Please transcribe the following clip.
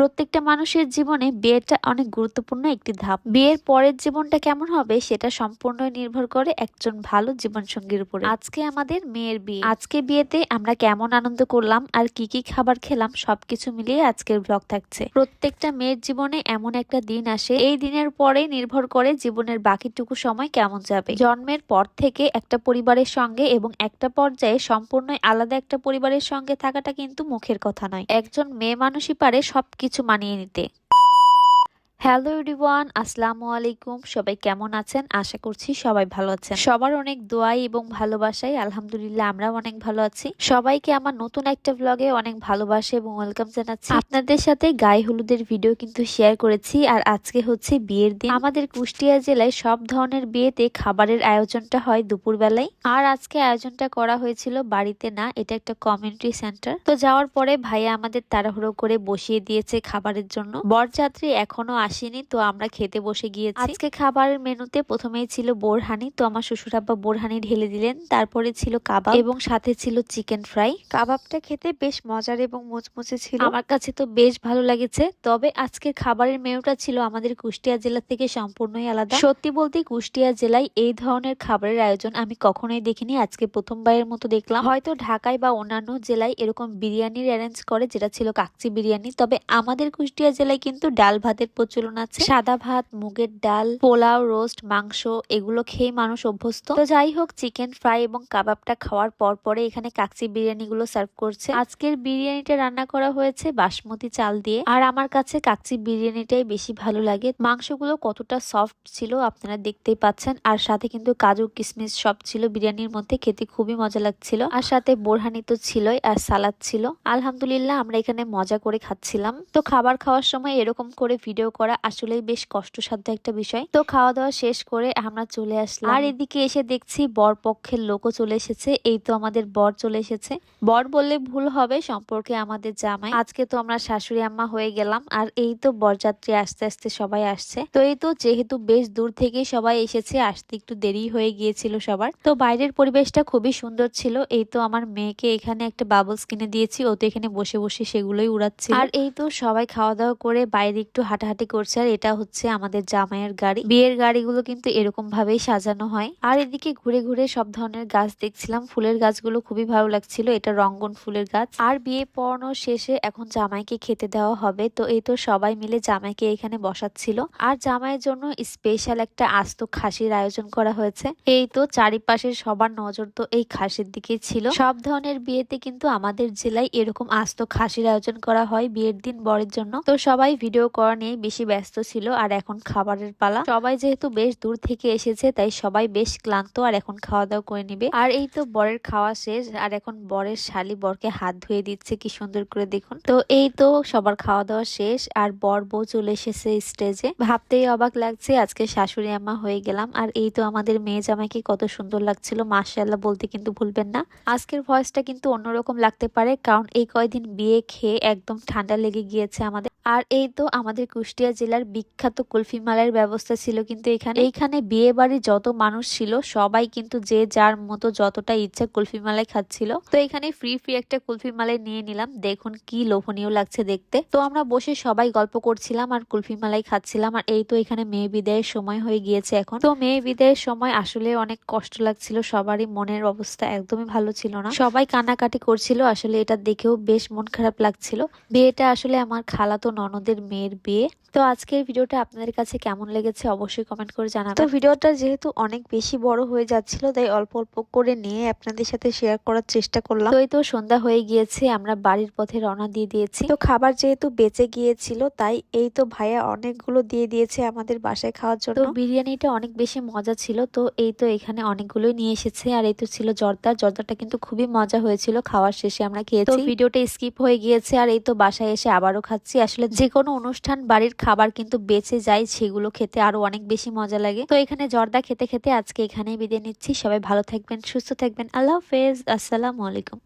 প্রত্যেকটা মানুষের জীবনে বিয়েটা অনেক গুরুত্বপূর্ণ একটি ধাপ। বিয়ের পরের জীবনটা কেমন হবে সেটা সম্পূর্ণ নির্ভর করে একজন ভালো জীবনসঙ্গীর উপরে। আজকে আমাদের মেয়ের বিয়ে। আজকে বিয়েতে আমরা কেমন আনন্দ করলাম আর কি কি খাবার খেলাম সবকিছু মিলিয়ে আজকের ব্লগ থাকছে। প্রত্যেকটা মেয়ের জীবনে এমন একটা দিন আসে। এই দিনের পরে নির্ভর করে জীবনের বাকিটুকু সময় কেমন যাবে। জন্মের পর থেকে একটা পরিবারের সঙ্গে এবং একটা পর্যায়ে সম্পূর্ণ আলাদা একটা পরিবারের সঙ্গে থাকাটা কিন্তু মুখের কথা নয়। একজন মেয়ে মানুষই পারে সবকিছু মানিয়ে নিতে। হ্যালো এভরিওয়ান আসসালামু আলাইকুম। সবাই কেমন আছেন? আশা করছি সবাই ভালো আছেন। সবার অনেক দোয়াই এবং ভালোবাসাই। আলহামদুলিল্লাহ, আমরাও অনেক ভালো আছি। সবাইকে আমার নতুন একটা ব্লগে অনেক ভালোবাসা এবং ওয়েলকাম জানাচ্ছি। আপনাদের সাথে গায়ে হলুদের ভিডিও কিন্তু শেয়ার করেছি। আর আজকে হচ্ছে বিয়ের দিন। আমাদের কুষ্টিয়া জেলায় সব ধরনের বিয়েতে খাবারের আয়োজনটা হয় দুপুর বেলায় আর আজকে আয়োজনটা করা হয়েছিল বাড়িতে না, এটা একটা কমিউনিটি সেন্টার তো যাওয়ার পরে ভাইয়া আমাদের তাড়াহুড়ো করে বসিয়ে দিয়েছে খাবারের জন্য। বরযাত্রী এখনও আসেনি তো আমরা খেতে বসে গিয়েছি। আজকে খাবারের মেনুতে প্রথমেই ছিল বোরহানি তো আমার শ্বশুর আব্বা বোরহানি ঢেলে দিলেন। তারপরে ছিল কাবাব এবং সাথে ছিল চিকেন ফ্রাই। কাবাবটা খেতে বেশ মজার এবং মুচমুচে ছিল। আমার কাছে তো বেশ ভালো লেগেছে তবে আজকের খাবারের মেনুটা ছিল আমাদের কুষ্টিয়া জেলা থেকে সম্পূর্ণই আলাদা। সত্যি বলতে কুষ্টিয়া জেলায় এই ধরনের খাবারের আয়োজন আমি কখনোই দেখিনি আজকে প্রথমবারের মতো দেখলাম। হয়তো ঢাকায় বা অন্যান্য জেলায় এরকম বিরিয়ানির অ্যারেঞ্জ করে যেটা ছিল কাকচি বিরিয়ানি তবে আমাদের কুষ্টিয়া জেলায় কিন্তু ডাল ভাতের প্রচলন আছে? সাদা ভাত, মুগের ডাল, পোলাও, রোস্ট, মাংস, এগুলো খেয়ে মানুষ অভ্যস্ত। তো যাই হোক, চিকেন ফ্রাই এবং কাবাবটা খাওয়ার পর পরে এখানে কাকচি বিরিয়ানি গুলো সার্ভ করছে। আজকের বিরিয়ানিটা রান্না করা হয়েছে বাসমতি চাল দিয়ে। আর আমার কাছে কাকচি বিরিয়ানিটাই বেশি ভালো লাগে। মাংসগুলো কতটা সফট ছিল আপনারা দেখতেই পাচ্ছেন। আর সাথে কিন্তু কাজু কিশমিশ সব ছিল বিরিয়ানির মধ্যে, খেতে খুবই মজা লাগছিল। আর সাথে বোরহানি তো ছিলই আর সালাদ ছিল। আলহামদুলিল্লাহ আমরা এখানে মজা করে খাচ্ছিলাম। তো খাবার খাওয়ার সময় এরকম করে ভিডিও করা আসলেই বেশ কষ্টসাধ্য একটা বিষয়। তো খাওয়া দাওয়া শেষ করে আমরা চলে আসলাম। আর এদিকে এসে দেখছি বর পক্ষের লোকও চলে এসেছে। এই তো আমাদের বর চলে এসেছে। বর বললে ভুল হবে সম্পর্কে আমাদের জামাই। আজকে তো আমরা শাশুড়ি আম্মা হয়ে গেলাম। আর এই তো বরযাত্রী আস্তে আস্তে সবাই আসছে। তো এই তো যেহেতু বেশ দূর থেকে সবাই এসেছে, আসতে একটু দেরি হয়ে গিয়েছিল সবার। তো বাইরের পরিবেশটা খুবই সুন্দর ছিল। এই তো আমার মেয়েকে এখানে একটা বাবলস কিনে দিয়েছি। ও তো এখানে বসে বসে সেগুলোই উড়াচ্ছে আর এই তো সবাই খাওয়া দাওয়া করে বাইরে একটু হাঁটাহাঁটি করছে আর এটা হচ্ছে আমাদের জামাইয়ের গাড়ি। বিয়ের গাড়িগুলো কিন্তু এরকম ভাবেই সাজানো হয়। আর এদিকে ঘুরে ঘুরে সব ধরনের গাছ দেখছিলাম। ফুলের গাছগুলো খুবই ভালো লাগছিল। এটা রঙ্গন ফুলের গাছ। আর বিয়ে পড়ানো শেষে এখন জামাইকে খেতে দেওয়া হবে। তো এই তো সবাই মিলে জামাইকে এখানে বসাচ্ছিল। আর জামাইয়ের জন্য স্পেশাল একটা আস্ত খাসির আয়োজন করা হয়েছে। এই তো চারিপাশে সবার নজর তো এই খাসির দিকেই ছিল। সব ধরনের বিয়েতে কিন্তু আমাদের জেলায় এরকম আস্ত খাসির আয়োজন করা হয় বিয়ের দিন বরের জন্য। তো সবাই ভিডিও করা নিয়ে বেশি ব্যস্ত ছিল আর এখন খাবারের পালা। সবাই যেহেতু বেশ দূর থেকে এসেছে, তাই সবাই বেশ ক্লান্ত আর এখন খাওয়া দাওয়া করে নিবে। আর এই তো বরের খাওয়া শেষ, আর এখন বরের শালি বরকে হাত ধুয়ে দিচ্ছে, কি সুন্দর করে দেখুন। তো এই তো সবার খাওয়া দাওয়া শেষ, আর বর বউ চলে এসেছে স্টেজে। ভাবতেই অবাক লাগছে, আজকে শাশুড়ি আম্মা হয়ে গেলাম। আর এই তো আমাদের মেয়ে জামাইকে কত সুন্দর লাগছিল মাশাল্লাহ বলতে কিন্তু ভুলবেন না। আজকের ভয়েসটা কিন্তু অন্যরকম লাগতে পারে, কারণ এই কয়দিন বিয়ে খেয়ে একদম ঠান্ডা লেগে গিয়েছে আমাদের। আর এই তো আমাদের কুষ্টিয়া জেলার বিখ্যাত কুলফি মালের ব্যবস্থা ছিল, কিন্তু এখানে, এইখানে বিয়ে বাড়ির যত মানুষ ছিল, সবাই কিন্তু যে যার মতো যতটা ইচ্ছা কুলফি মালাই খাচ্ছিল। তো এখানে ফ্রি ফ্রি একটা কুলফি মালাই নিয়ে নিলাম, দেখুন কি লোভনীয় লাগছে দেখতে। তো আমরা বসে সবাই গল্প করছিলাম আর কুলফি মালাই খাচ্ছিলাম, আর এই তো এখানে মেয়ে বিদায়ের সময় হয়ে গিয়েছে এখন। তো মেয়ে বিদায়ের সময় আসলে অনেক কষ্ট লাগছিল, সবারই মনের অবস্থা একদমই ভালো ছিল না। সবাই কানাকাটি করছিল, আসলে এটা দেখেও বেশ মন খারাপ লাগছিল। বিয়েটা আসলে আমার খালাতো ননদের মেয়ের বিয়ে। তো আজকের ভিডিওটা আপনাদের কাছে কেমন লেগেছে অবশ্যই কমেন্ট করে জানাবেন। তো ভিডিওটা যেহেতু অনেক বেশি বড় হয়ে যাচ্ছিল তাই অল্প অল্প করে নিয়ে আপনাদের সাথে শেয়ার করার চেষ্টা করলাম। তো এই তো সন্ধ্যা হয়ে গিয়েছে আমরা বাড়ির পথে রওনা দিয়ে দিয়েছি। তো খাবার যেহেতু বেঁচে গিয়েছিল তাই এই তো ভাইয়া অনেকগুলো দিয়ে দিয়েছে আমাদের বাসায় খাওয়ার জন্য। তো বিরিয়ানিটা অনেক বেশি মজা ছিল তো এই তো এখানে অনেকগুলোই নিয়ে এসেছে। আর এই তো ছিল জর্দা জর্দাটা কিন্তু খুবই মজা হয়েছিল খাওয়ার শেষে আমরা খেয়েছি। তো ভিডিওটা স্কিপ হয়ে গিয়েছে আর এই তো বাসায় এসে আবারও খাচ্ছি। আসলে যে কোনো অনুষ্ঠান, বাড়ির খাবার কিন্তু বেঁচে যায়, সেগুলো খেতে আরও অনেক বেশি মজা লাগে। তো এখানে জর্দা খেতে খেতে আজকে এখানেই বিদায় নিচ্ছি। সবাই ভালো থাকবেন, সুস্থ থাকবেন। আল্লাহ হাফেজ। আসসালামু আলাইকুম।